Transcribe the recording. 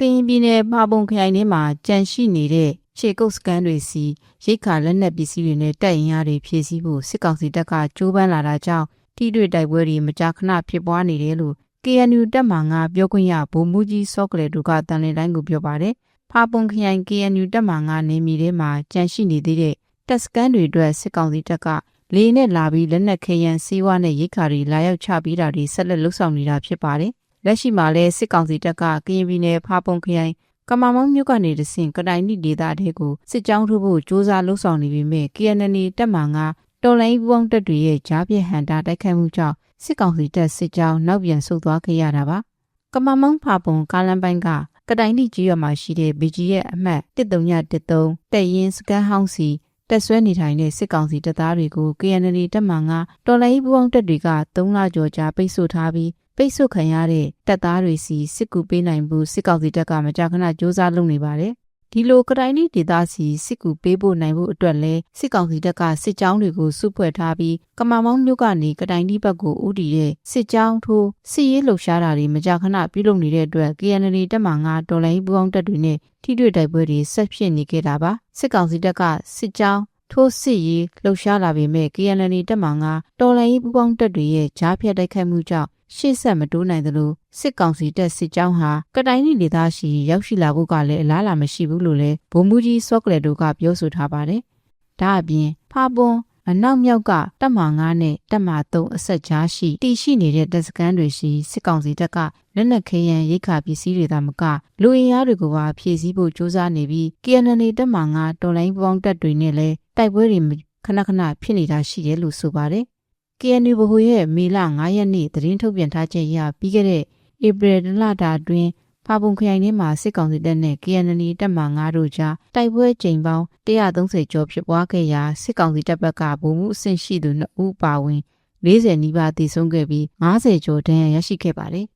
ကရင်ပြည်နယ်မှာပုံခရိုင်ထဲမှာကြန့်ရှိနေတဲ့ခြေကုပ်စကန်တွေစီရိတ်ခါလက်နက်ပစ္စည်းတွေနဲ့တပ်ရင်အားတွေဖြည့်ဆည်းဖို့စစ်ကောင်စီတပ်ကကြိုးပမ်းလာတာကြောင့်ထိတွေ့တိုက်ပွဲတွေမကြာခဏဖြစ်ပွားနေတယ်လို့ KNU တပ်မှငါပြောခွင့်ရဗိုလ်မှူးကြီးစောကလေတို့ကတန်လင်းတိုင်းကိုပြောပါတယ်။ဖာပုံခရိုင် KNU တပ်မှငါနေမီထဲမှာကြန့်ရှိနေသေးတဲ့တပ်စကန်တွေအတွက်စစ်ကောင်စီတပ်ကလေနဲ့လာပြီးလက်နက်ခဲယမ်းစီးဝါးနဲ့ရိတ်ခါတွေလာရောက်ချပေးတာတွေဆက်လက်လှုပ်ဆောင်နေတာဖြစ်ပါတယ်။ လက်ရှိမှာလည်းစစ်ကောင်စီတပ်ကကရင်ပြည်နယ်ဖာပုံခရိုင်ကမာမောင်းမြို့ကနေတဆင့်ကတိုင်နိဒေသတဲကိုစစ်ကြောင်းထိုးဖို့စ조사လှုပ်ဆောင်နေပေမဲ့ KNN တပ်မှငါတော်လိုင်းပူပေါင်းတပ်တွေရဲ့ကြားပြဟန်တာတိုက်ခိုက်မှုကြောင့်စစ်ကောင်စီတပ်စစ်ကြောင်းနောက်ပြန်ဆုတ်သွားခဲ့ရတာပါ။ကမမောင်းဖာပုံကားလမ်းပိုင်းကကတိုင်တိကြီးရွာမှာရှိတဲ့ဘီဂျီရဲ့အမှတ်1313တက်ရင်စကန်ဟောင်းစီ တက်ဆွဲနေထိုင်တဲ့စစ်ကောင်စီတပ်သားတွေကို KNL တပ်မှငါတော်လိုင်းပူပေါင်းတပ်တွေက3လကျော်ကြာပိတ်ဆို့ထားပြီးပိတ်ဆို့ခံရတဲ့တပ်သားတွေစီစစ်ကူပေးနိုင်မှုစစ်ကောင်စီတပ်ကမကြာခဏစ조사လုပ်နေပါတယ်။ ဒီလိုကတိုင်းလေးဒေသစီစစ်ကူပေးဖို့နိုင်ဖို့အတွက်လဲစစ်ကောင်စီတပ်ကစစ်ကြောင်းတွေကိုစုဖွဲ့ထားပြီးကမာမောင်းမြို့ကနေကတိုင်းဒီဘက်ကိုဥတီတဲ့စစ်ကြောင်းထိုးစစ်ရေးလှုပ်ရှားတာတွေမကြာခဏပြုလုပ်နေတဲ့အတွက် KNL တပ်မှငါတော်လိုင်းပူပေါင်းတပ်တွေနဲ့ထိတွေ့တိုက်ပွဲတွေဆက်ဖြစ်နေခဲ့တာပါစစ်ကောင်စီတပ်ကစစ်ကြောင်းထိုးစစ်ရေးလှုပ်ရှားလာပေမဲ့ KNL တပ်မှငါတော်လိုင်းပူပေါင်းတပ်တွေရဲ့ကြားဖြတ်တိုက်ခိုက်မှုကြောင့် ရှေ့ဆက်မတိုးနိုင်သလိုစစ်ကောင်စီတပ်စစ်ကြောင်းဟာကတိုင်းနီဒေသရှိရောက်ရှိလာဖို့ကလည်းအလားလာမရှိဘူးလို့လည်းဗိုလ်မှူးကြီးစောကလေတို့ကပြောဆိုထားပါတယ်။ဒါအပြင်ဖာပွန်အနောက်မြောက်ကတပ်မ9နဲ့တပ်မ3အဆက်ကြားရှိတည်ရှိနေတဲ့တပ်စခန်းတွေရှိစစ်ကောင်စီတပ်ကလက်နက်ခဲယမ်းရိတ်ခါပစ္စည်းတွေသာမကလူအင်အားတွေကိုပါဖြည့်ဆည်းဖို့စ조사နေပြီး KNN တပ်မ9တော်လိုင်းပေါင်းတပ်တွေနဲ့လည်းတိုက်ပွဲတွေခဏခဏဖြစ်နေတာရှိတယ်လို့ဆိုပါတယ်။ KNU ဗဟိုရဲ့မေလ9ရက်နေ့သတင်းထုတ်ပြန်ထားချက်အရပြီးခဲ့တဲ့ဧပြီလတာအတွင်းဖာပုံခရိုင်ထဲမှာစစ်ကောင်စီတပ်နဲ့ KNL တပ်မှ9တို့ကြားတိုက်ပွဲကြိမ်ပေါင်း130ကျော်ဖြစ်ပွားခဲ့ရာစစ်ကောင်စီတပ်ဘက်ကဗိုလ်မှူးအဆင့်ရှိသူ2ဦးပါဝင်40နီးပါးတည်ဆုံးခဲ့ပြီး90ကျော်ဒဏ်ရာရရှိခဲ့ပါတယ်